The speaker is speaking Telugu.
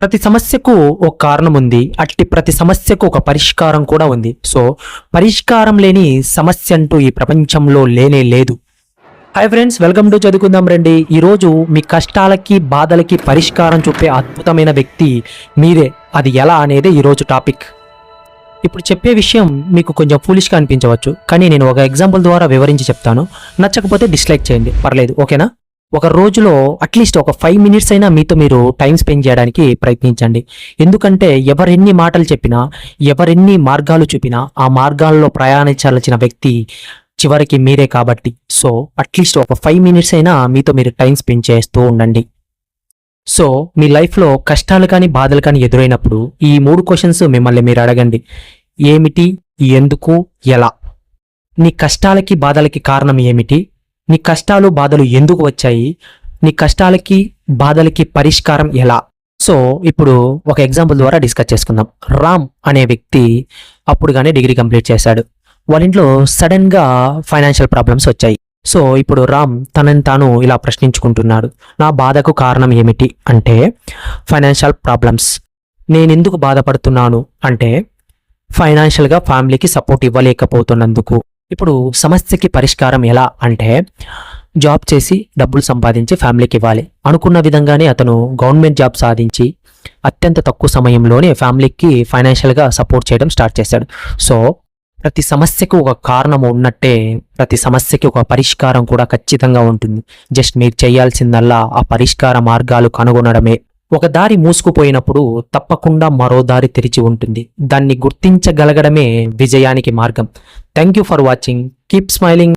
ప్రతి సమస్యకు ఒక కారణం ఉంది. అట్టి ప్రతి సమస్యకు ఒక పరిష్కారం కూడా ఉంది. సో పరిష్కారం లేని సమస్య అంటూ ఈ ప్రపంచంలో లేనే లేదు. హాయ్ ఫ్రెండ్స్ వెల్కమ్ టు చదువుకుందాం రండి. ఈరోజు మీ కష్టాలకి బాధలకి పరిష్కారం చూపే అద్భుతమైన వ్యక్తి మీరే. అది ఎలా అనేది ఈరోజు టాపిక్. ఇప్పుడు చెప్పే విషయం మీకు కొంచెం ఫూలిష్గా అనిపించవచ్చు. కానీ నేను ఒక ఎగ్జాంపుల్ ద్వారా వివరించి చెప్తాను. నచ్చకపోతే డిస్లైక్ చేయండి. పర్లేదు ఓకేనా? ఒక రోజులో అట్లీస్ట్ ఒక ఫైవ్ మినిట్స్ అయినా మీతో మీరు టైం స్పెండ్ చేయడానికి ప్రయత్నించండి. ఎందుకంటే ఎవరెన్ని మాటలు చెప్పినా ఎవరెన్ని మార్గాలు చూపినా ఆ మార్గాల్లో ప్రయాణించాల్సిన వ్యక్తి చివరికి మీరే కాబట్టి. సో అట్లీస్ట్ ఒక ఫైవ్ మినిట్స్ అయినా మీతో మీరు టైం స్పెండ్ చేస్తూ ఉండండి. సో మీ లైఫ్లో కష్టాలు కానీ బాధలు కానీ ఎదురైనప్పుడు ఈ మూడు క్వశ్చన్స్ మిమ్మల్ని మీరు అడగండి. ఏమిటి? ఎందుకు? ఎలా? నీ కష్టాలకి బాధలకి కారణం ఏమిటి? నీ కష్టాలు బాధలు ఎందుకు వచ్చాయి? నీ కష్టాలకి బాధలకి పరిష్కారం ఎలా? సో ఇప్పుడు ఒక ఎగ్జాంపుల్ ద్వారా డిస్కస్ చేసుకుందాం. రామ్ అనే వ్యక్తి అప్పుడుగానే డిగ్రీ కంప్లీట్ చేశాడు. వాళ్ళ ఇంట్లో సడన్గా ఫైనాన్షియల్ ప్రాబ్లమ్స్ వచ్చాయి. సో ఇప్పుడు రామ్ తనని తాను ఇలా ప్రశ్నించుకుంటున్నాడు. నా బాధకు కారణం ఏమిటి? అంటే ఫైనాన్షియల్ ప్రాబ్లమ్స్. నేను ఎందుకు బాధపడుతున్నాను? అంటే ఫైనాన్షియల్గా ఫ్యామిలీకి సపోర్ట్ ఇవ్వలేకపోతున్నందుకు. ఇప్పుడు సమస్యకి పరిష్కారం ఎలా అంటే జాబ్ చేసి డబ్బులు సంపాదించి ఫ్యామిలీకి ఇవ్వాలి. అనుకున్న విధంగానే అతను గవర్నమెంట్ జాబ్ సాధించి అత్యంత తక్కువ సమయంలోనే ఫ్యామిలీకి ఫైనాన్షియల్గా సపోర్ట్ చేయడం స్టార్ట్ చేశాడు. సో ప్రతి సమస్యకు ఒక కారణం ఉన్నట్టే ప్రతి సమస్యకి ఒక పరిష్కారం కూడా ఖచ్చితంగా ఉంటుంది. జస్ట్ మీరు చేయాల్సిందల్లా ఆ పరిష్కార మార్గాలు కనుగొనడమే. ఒక దారి మూసుకుపోయినప్పుడు తప్పకుండా మరో దారి తెరిచి ఉంటుంది. దాన్ని గుర్తించగలగడమే విజయానికి మార్గం. Thank you for watching keep smiling